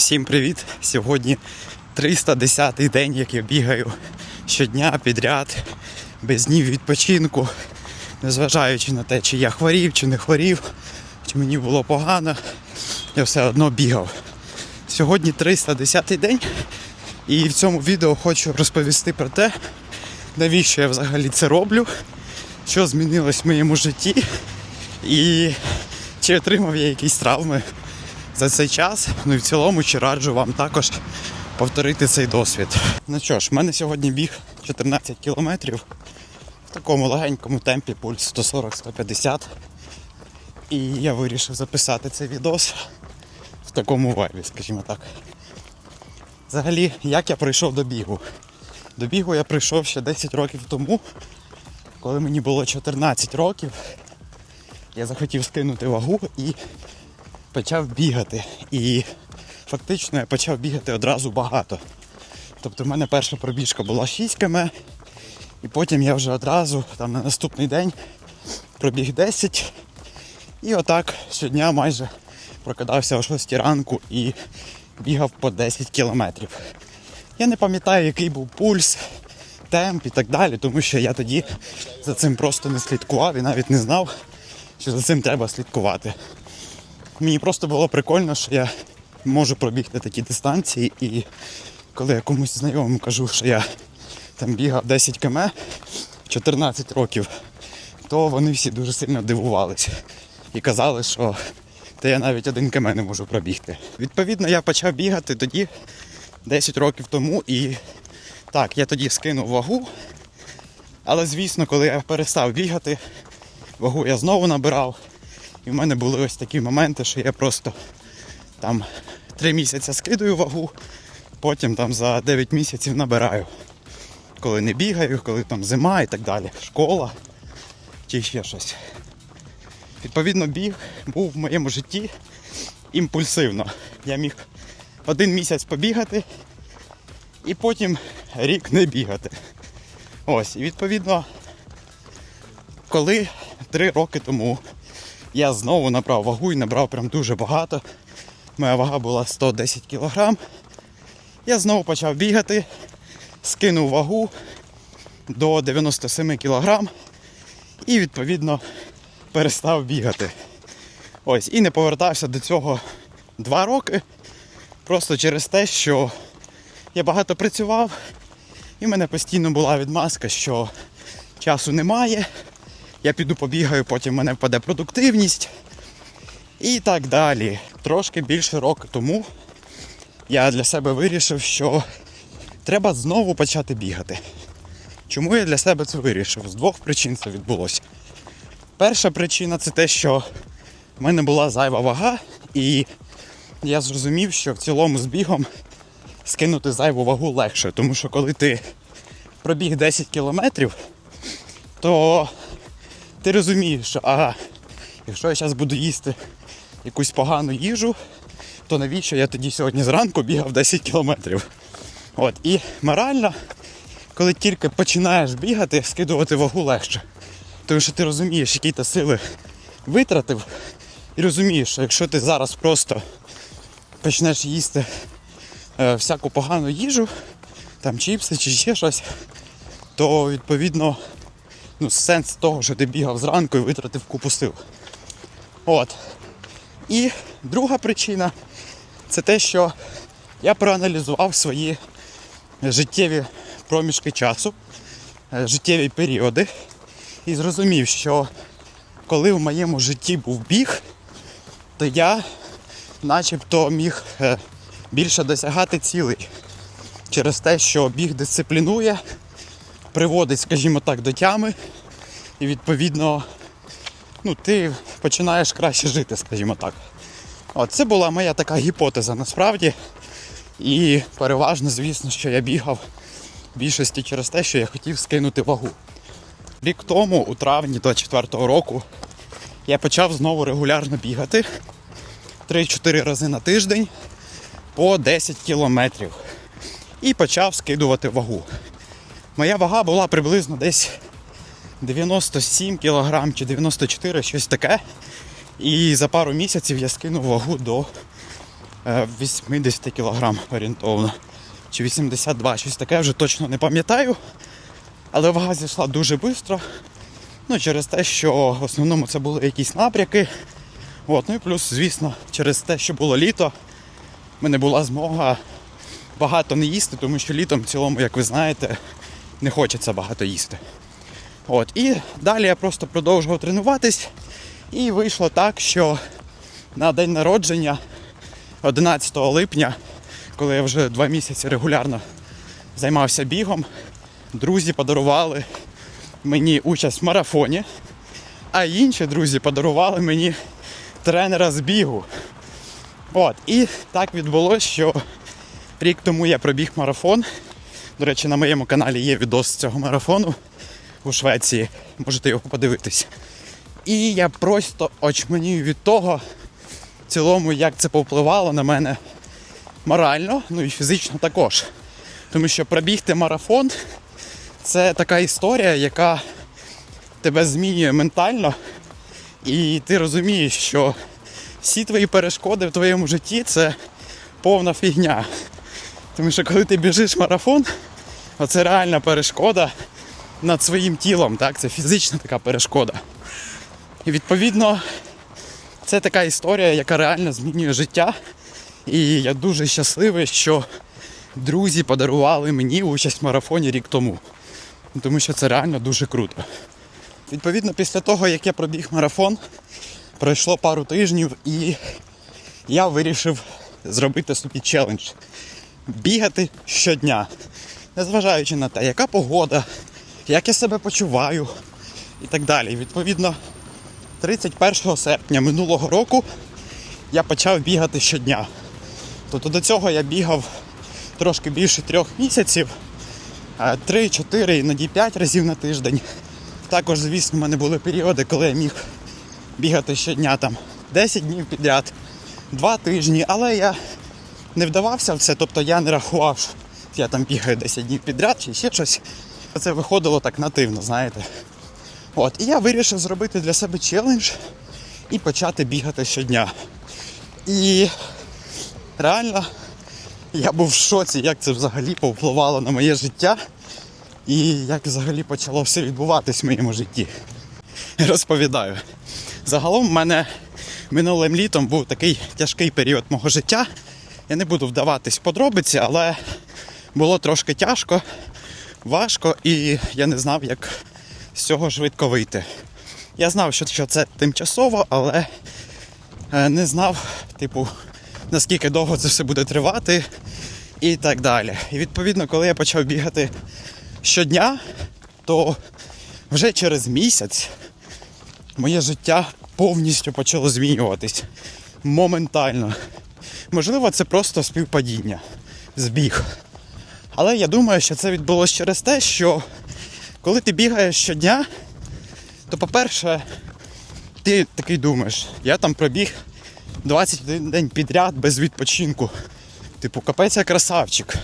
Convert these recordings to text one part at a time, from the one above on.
Всім привіт! Сьогодні 310-й день, як я бігаю щодня підряд, без днів відпочинку, незважаючи на те, чи я хворів, чи не хворів, чи мені було погано, я все одно бігав. Сьогодні 310-й день, і в цьому відео хочу розповісти про те, навіщо я взагалі це роблю, що змінилось в моєму житті, і чи отримав я якісь травми за цей час. Ну і в цілому чи раджу вам також повторити цей досвід. Ну що ж, в мене сьогодні біг 14 кілометрів в такому легенькому темпі, пульс 140-150. І я вирішив записати цей відос в такому вайбі, скажімо так. Взагалі, як я прийшов до бігу? До бігу я прийшов ще 10 років тому, коли мені було 14 років. Я захотів скинути вагу і почав бігати. І фактично я почав бігати одразу багато. Тобто в мене перша пробіжка була 6 км, і потім я вже одразу там на наступний день пробіг 10. І отак щодня майже прокидався о 6 ранку і бігав по 10 кілометрів. Я не пам'ятаю, який був пульс, темп і так далі, тому що я тоді за цим просто не слідкував і навіть не знав, що за цим треба слідкувати. Мені просто було прикольно, що я можу пробігти такі дистанції, і коли я комусь знайомому кажу, що я там бігав 10 км 14 років, то вони всі дуже сильно дивувалися і казали, що та я навіть один км не можу пробігти. Відповідно, я почав бігати тоді 10 років тому, і так, я тоді скинув вагу. Але звісно, коли я перестав бігати, вагу я знову набирав. І в мене були ось такі моменти, що я просто там 3 місяці скидаю вагу, потім там за 9 місяців набираю. Коли не бігаю, коли там зима і так далі, школа чи ще щось. Відповідно, біг був в моєму житті імпульсивно. Я міг один місяць побігати і потім рік не бігати. Ось, і відповідно, коли три роки тому я знову набрав вагу і набрав прям дуже багато. Моя вага була 110 кг. Я знову почав бігати, скинув вагу до 97 кг і відповідно перестав бігати. Ось, і не повертався до цього два роки. Просто через те, що я багато працював, і в мене постійно була відмазка, що часу немає. Я піду побігаю, потім в мене впаде продуктивність. І так далі. Трошки більше року тому я для себе вирішив, що треба знову почати бігати. Чому я для себе це вирішив? З двох причин це відбулося. Перша причина це те, що в мене була зайва вага, і я зрозумів, що в цілому з бігом скинути зайву вагу легше, тому що коли ти пробіг 10 кілометрів, то ти розумієш, що ага, якщо я зараз буду їсти якусь погану їжу, то навіщо я тоді сьогодні зранку бігав 10 кілометрів. От, І морально, коли тільки починаєш бігати, скидувати вагу легше. Тому що ти розумієш, які ти сили витратив, і розумієш, що якщо ти зараз просто почнеш їсти е, всяку погану їжу, там чіпси чи ще щось, то відповідно ну, сенс того, що ти бігав зранку і витратив купу сил. От. І друга причина це те, що я проаналізував свої життєві проміжки часу, е, життєві періоди і зрозумів, що коли в моєму житті був біг, то я начебто міг е, більше досягати цілей через те, що біг дисциплінує, приводить, скажімо так, до тями, і відповідно ну, ти починаєш краще жити, скажімо так. От, Це була моя така гіпотеза насправді. І переважно, звісно, що я бігав в більшості через те, що я хотів скинути вагу. Рік тому, у травні 24-го року, я почав знову регулярно бігати 3-4 рази на тиждень по 10 кілометрів. І почав скидувати вагу. Моя вага була приблизно десь 97 кг чи 94 щось таке. І за пару місяців я скинув вагу до е, 80 кг орієнтовно. Чи 82, щось таке, вже точно не пам'ятаю. Але вага зійшла дуже швидко. Ну, через те, що в основному це були якісь напряки. От, ну і плюс, звісно, через те, що було літо, в мене була змога багато не їсти, тому що літом в цілому, як ви знаєте, не хочеться багато їсти. От, і далі я просто продовжував тренуватись, і вийшло так, що на день народження 11 липня, коли я вже два місяці регулярно займався бігом, друзі подарували мені участь в марафоні, а інші друзі подарували мені тренера з бігу. От, і так відбулося, що рік тому я пробіг марафон. До речі, на моєму каналі є відос з цього марафону у Швеції. Можете його подивитись. І я просто очманію від того, в цілому, як це повпливало на мене морально, ну і фізично також. Тому що пробігти марафон це така історія, яка тебе змінює ментально, і ти розумієш, що всі твої перешкоди в твоєму житті це повна фігня. Тому що коли ти біжиш марафон, це реальна перешкода над своїм тілом, так? це фізична така перешкода. І відповідно це така історія, яка реально змінює життя. І я дуже щасливий, що друзі подарували мені участь в марафоні рік тому. Тому що це реально дуже круто. Відповідно, після того, як я пробіг марафон, пройшло пару тижнів і я вирішив зробити собі челендж. Бігати щодня, незважаючи на те, яка погода, як я себе почуваю і так далі. Відповідно, 31 серпня минулого року я почав бігати щодня. Тобто до цього я бігав трошки більше трьох місяців, 3-4, іноді 5 разів на тиждень. Також, звісно, в мене були періоди, коли я міг бігати щодня там 10 днів підряд, 2 тижні, але я не вдавався в це, тобто я не рахував, я там бігаю 10 днів підряд чи ще щось. Це виходило так нативно, знаєте. От, і я вирішив зробити для себе челендж і почати бігати щодня. І реально я був в шоці, як це взагалі повпливало на моє життя і як взагалі почало все відбуватись в моєму житті. Розповідаю. Загалом в мене минулим літом був такий тяжкий період мого життя. Я не буду вдаватись в подробиці, але було трошки тяжко, важко, і я не знав, як з цього швидко вийти. Я знав, що це тимчасово, але е, не знав, типу, наскільки довго це все буде тривати і так далі. І відповідно, коли я почав бігати щодня, то вже через місяць моє життя повністю почало змінюватись моментально. Можливо, це просто співпадіння, збіг. Але я думаю, що це відбулося через те, що коли ти бігаєш щодня, то, по-перше, ти такий думаєш, я там пробіг 21 день підряд без відпочинку. Типу, капець я красавчик.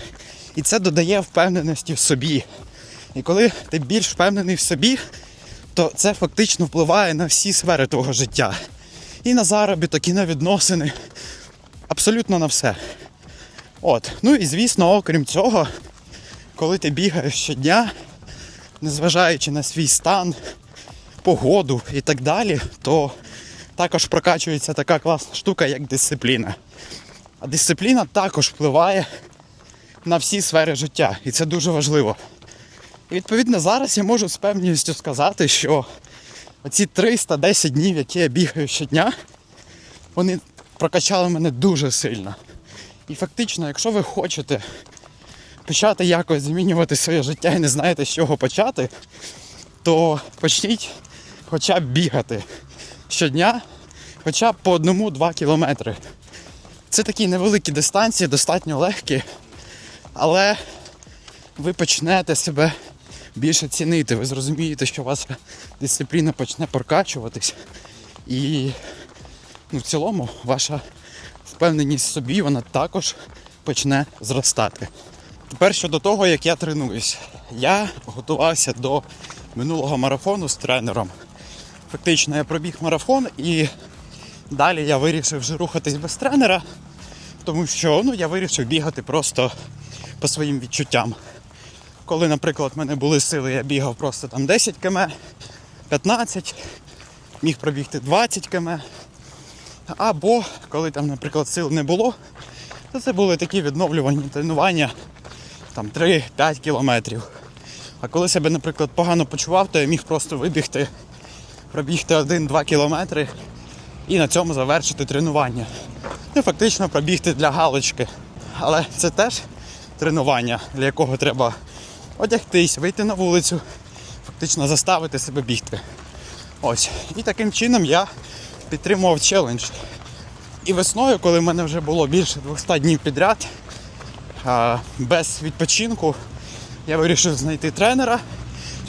І це додає впевненості в собі. І коли ти більш впевнений в собі, то це фактично впливає на всі сфери твого життя. І на заробіток, і на відносини. Абсолютно на все. От. Ну і звісно, окрім цього, коли ти бігаєш щодня, незважаючи на свій стан, погоду і так далі, то також прокачується така класна штука, як дисципліна. А дисципліна також впливає на всі сфери життя. І це дуже важливо. І відповідно зараз я можу з певністю сказати, що оці 310 днів, які я бігаю щодня, вони прокачали мене дуже сильно. І фактично, якщо ви хочете почати якось змінювати своє життя і не знаєте, з чого почати, то почніть хоча б бігати щодня, хоча б по одному-два кілометри. Це такі невеликі дистанції, достатньо легкі, але ви почнете себе більше цінити. Ви зрозумієте, що ваша дисципліна почне прокачуватись. І ну, в цілому ваша впевненість в собі вона також почне зростати. Тепер щодо того, як я тренуюсь. Я готувався до минулого марафону з тренером. Фактично я пробіг марафон і далі я вирішив вже рухатись без тренера, тому що ну, я вирішив бігати просто по своїм відчуттям. Коли, наприклад, в мене були сили, я бігав просто там 10 км, 15, міг пробігти 20 км. Або коли там, наприклад, сил не було, то це були такі відновлювальні тренування там 3-5 кілометрів. А коли себе, наприклад, погано почував, то я міг просто вибігти, пробігти 1-2 кілометри і на цьому завершити тренування. Ну, фактично пробігти для галочки. Але це теж тренування, для якого треба одягтись, вийти на вулицю, фактично заставити себе бігти. Ось. І таким чином я підтримував челендж. І весною, коли в мене вже було більше 200 днів підряд, без відпочинку, я вирішив знайти тренера,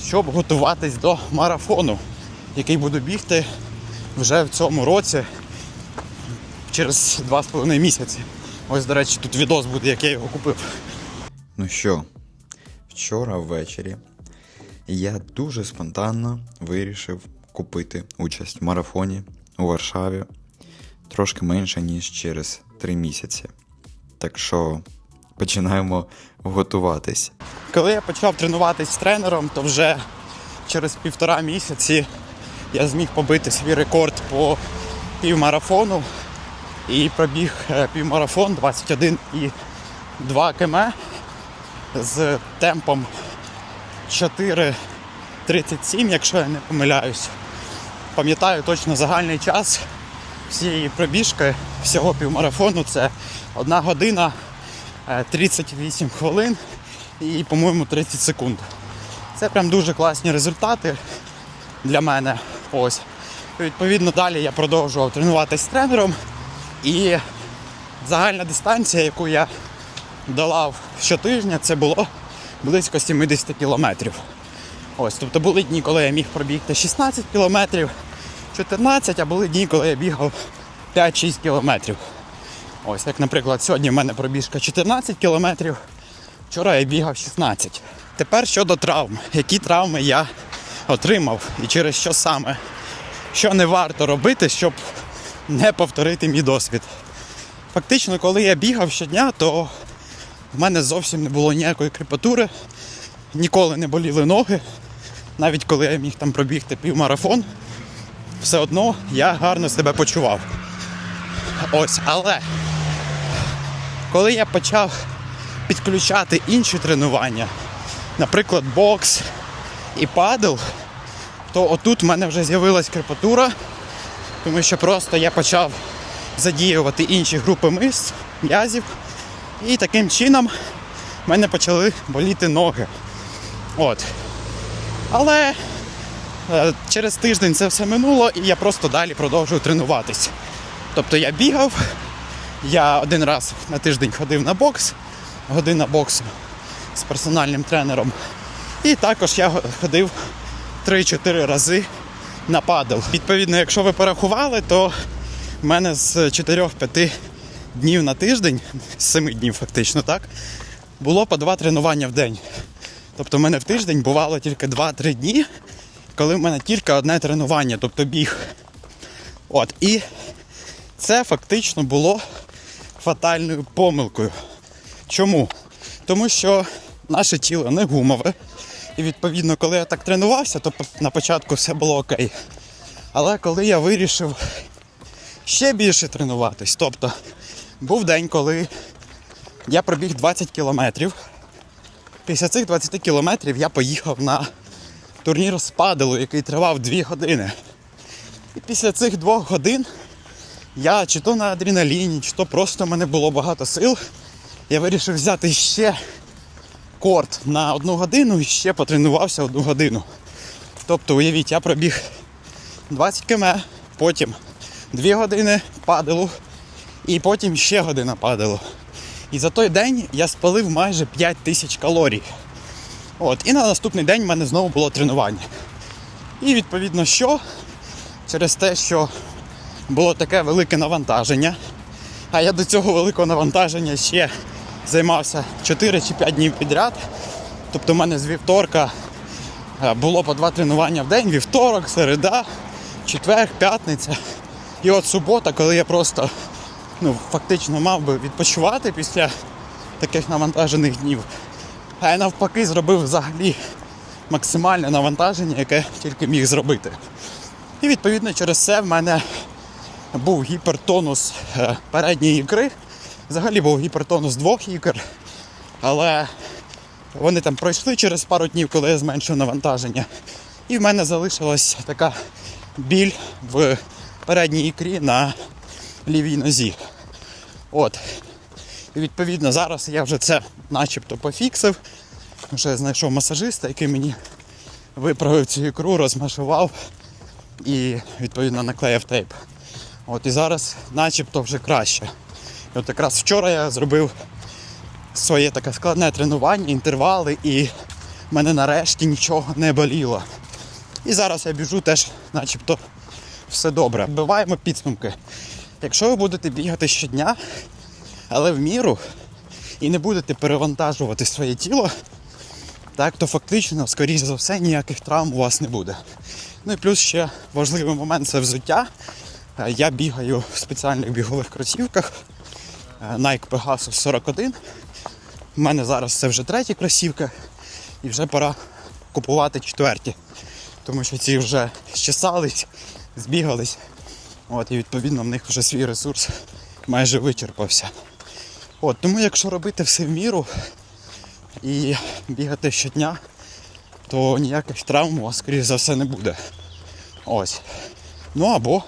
щоб готуватись до марафону, який буду бігти вже в цьому році через 2,5 місяці. Ось, до речі, тут відос буде, як я його купив. Ну що, вчора ввечері я дуже спонтанно вирішив купити участь в марафоні у Варшаві трошки менше, ніж через три місяці. Так що починаємо готуватись. Коли я почав тренуватись з тренером, то вже через півтора місяці я зміг побити свій рекорд по півмарафону і пробіг е, півмарафон 21,2 км з темпом 4.37, якщо я не помиляюсь. Пам'ятаю точно загальний час всієї пробіжки, всього півмарафону це 1 година 38 хвилин і, по-моєму, 30 секунд. Це прям дуже класні результати для мене. Ось. Відповідно, далі я продовжував тренуватися з тренером. І загальна дистанція, яку я долав щотижня, це було близько 70 кілометрів. Ось, тобто були дні, коли я міг пробігти 16 кілометрів, 14, а були дні, коли я бігав 5-6 кілометрів. Ось, як, наприклад, сьогодні в мене пробіжка 14 кілометрів, вчора я бігав 16. Тепер щодо травм. Які травми я отримав і через що саме? Що не варто робити, щоб не повторити мій досвід. Фактично, коли я бігав щодня, то в мене зовсім не було ніякої крепатури, ніколи не боліли ноги. Навіть коли я міг там пробігти півмарафон, все одно я гарно себе почував. Ось, але коли я почав підключати інші тренування, наприклад, бокс і падл, то отут в мене вже з'явилась крепатура, тому що просто я почав задіювати інші групи мишць, м'язів, і таким чином в мене почали боліти ноги. От. Але е, через тиждень це все минуло і я просто далі продовжую тренуватись. Тобто я бігав, я один раз на тиждень ходив на бокс, година боксу з персональним тренером. І також я ходив 3-4 рази на падл. Відповідно, якщо ви порахували, то в мене з 4-5 днів на тиждень, з 7 днів фактично так, було по 2 тренування в день. Тобто в мене в тиждень бувало тільки 2-3 дні, коли в мене тільки одне тренування, тобто біг. От, і це фактично було фатальною помилкою. Чому? Тому що наше тіло не гумове. І відповідно, коли я так тренувався, то на початку все було окей. Але коли я вирішив ще більше тренуватись, тобто був день, коли я пробіг 20 кілометрів. Після цих 20 кілометрів я поїхав на турнір з паделу, який тривав 2 години. І після цих двох годин я чи то на адреналіні, чи то просто в мене було багато сил. Я вирішив взяти ще корт на одну годину і ще потренувався одну годину. Тобто, уявіть, я пробіг 20 км, потім 2 години паделу і потім ще година паделу. І за той день я спалив майже 5 тисяч калорій. От, і на наступний день в мене знову було тренування. І відповідно, що через те, що було таке велике навантаження, а я до цього великого навантаження ще займався 4 чи 5 днів підряд. Тобто в мене з вівторка е, було по два тренування в день, вівторок, середа, четвер, п'ятниця. І от субота, коли я просто ну, фактично мав би відпочивати після таких навантажених днів. А я навпаки зробив взагалі максимальне навантаження, яке тільки міг зробити. І відповідно через це в мене був гіпертонус е, передньої ікри. Взагалі був гіпертонус двох ікр. Але вони там пройшли через пару днів, коли я зменшив навантаження. І в мене залишилась така біль в передній ікрі на лівій нозі. От. І відповідно зараз я вже це начебто пофіксив. Вже знайшов масажиста, який мені виправив цю ікру, розмашував і відповідно наклеїв тейп. От і зараз начебто вже краще. І от якраз вчора я зробив своє таке складне тренування, інтервали, і в мене нарешті нічого не боліло. І зараз я біжу теж, начебто, все добре. Вбиваємо підсумки. Якщо ви будете бігати щодня, але в міру, і не будете перевантажувати своє тіло, так, то фактично, скоріш за все, ніяких травм у вас не буде. Ну і плюс ще важливий момент це взуття. Е, Я бігаю в спеціальних бігових кросівках е, Nike Pegasus 41. У мене зараз це вже треті кросівки, і вже пора купувати четверті. Тому що ці вже щесались, збігались. От, і відповідно в них вже свій ресурс майже вичерпався. От, тому якщо робити все в міру і бігати щодня, то ніяких травм у вас, скоріш за все, не буде. Ось. Ну або,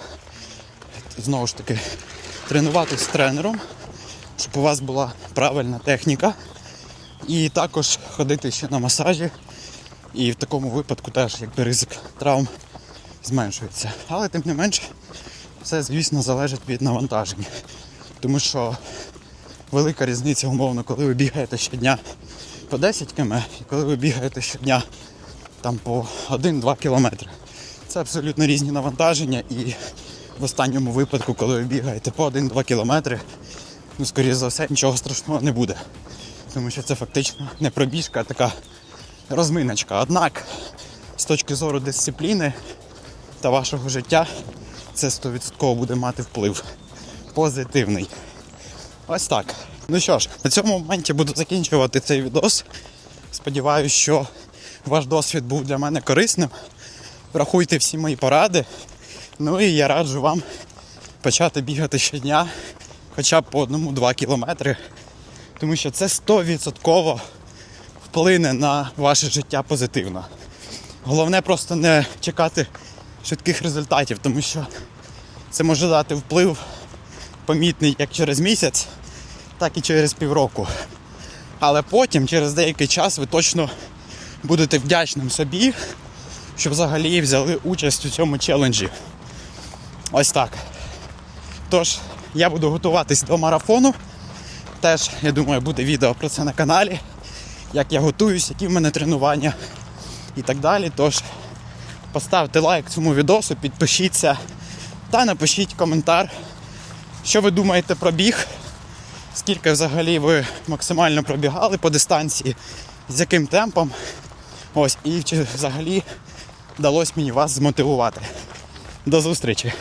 знову ж таки, тренуватись з тренером, щоб у вас була правильна техніка. І також ходити ще на масажі. І в такому випадку теж якби ризик травм зменшується. Але тим не менше, все, звісно, залежить від навантаження. Тому що велика різниця, умовно, коли ви бігаєте щодня по 10 км і коли ви бігаєте щодня там по 1-2 кілометри. Це абсолютно різні навантаження і в останньому випадку, коли ви бігаєте по 1-2 кілометри, ну, скоріше за все, нічого страшного не буде. Тому що це фактично не пробіжка, а така розминочка. Однак, з точки зору дисципліни та вашого життя, це 100% буде мати вплив. Позитивний. Ось так. Ну що ж, на цьому моменті буду закінчувати цей відос. Сподіваюсь, що ваш досвід був для мене корисним. Врахуйте всі мої поради. Ну і я раджу вам почати бігати щодня, хоча б по одному-два кілометри. Тому що це 100% вплине на ваше життя позитивно. Головне просто не чекати швидких результатів, тому що це може дати вплив помітний як через місяць, так і через півроку. Але потім, через деякий час, ви точно будете вдячним собі, що взагалі взяли участь у цьому челенджі. Ось так. Тож, я буду готуватись до марафону. Теж, я думаю, буде відео про це на каналі, як я готуюсь, які в мене тренування і так далі. Тож поставте лайк цьому відосу, підпишіться та напишіть коментар, що ви думаєте про біг, скільки взагалі ви максимально пробігали по дистанції, з яким темпом. Ось, і чи взагалі вдалося мені вас змотивувати. До зустрічі!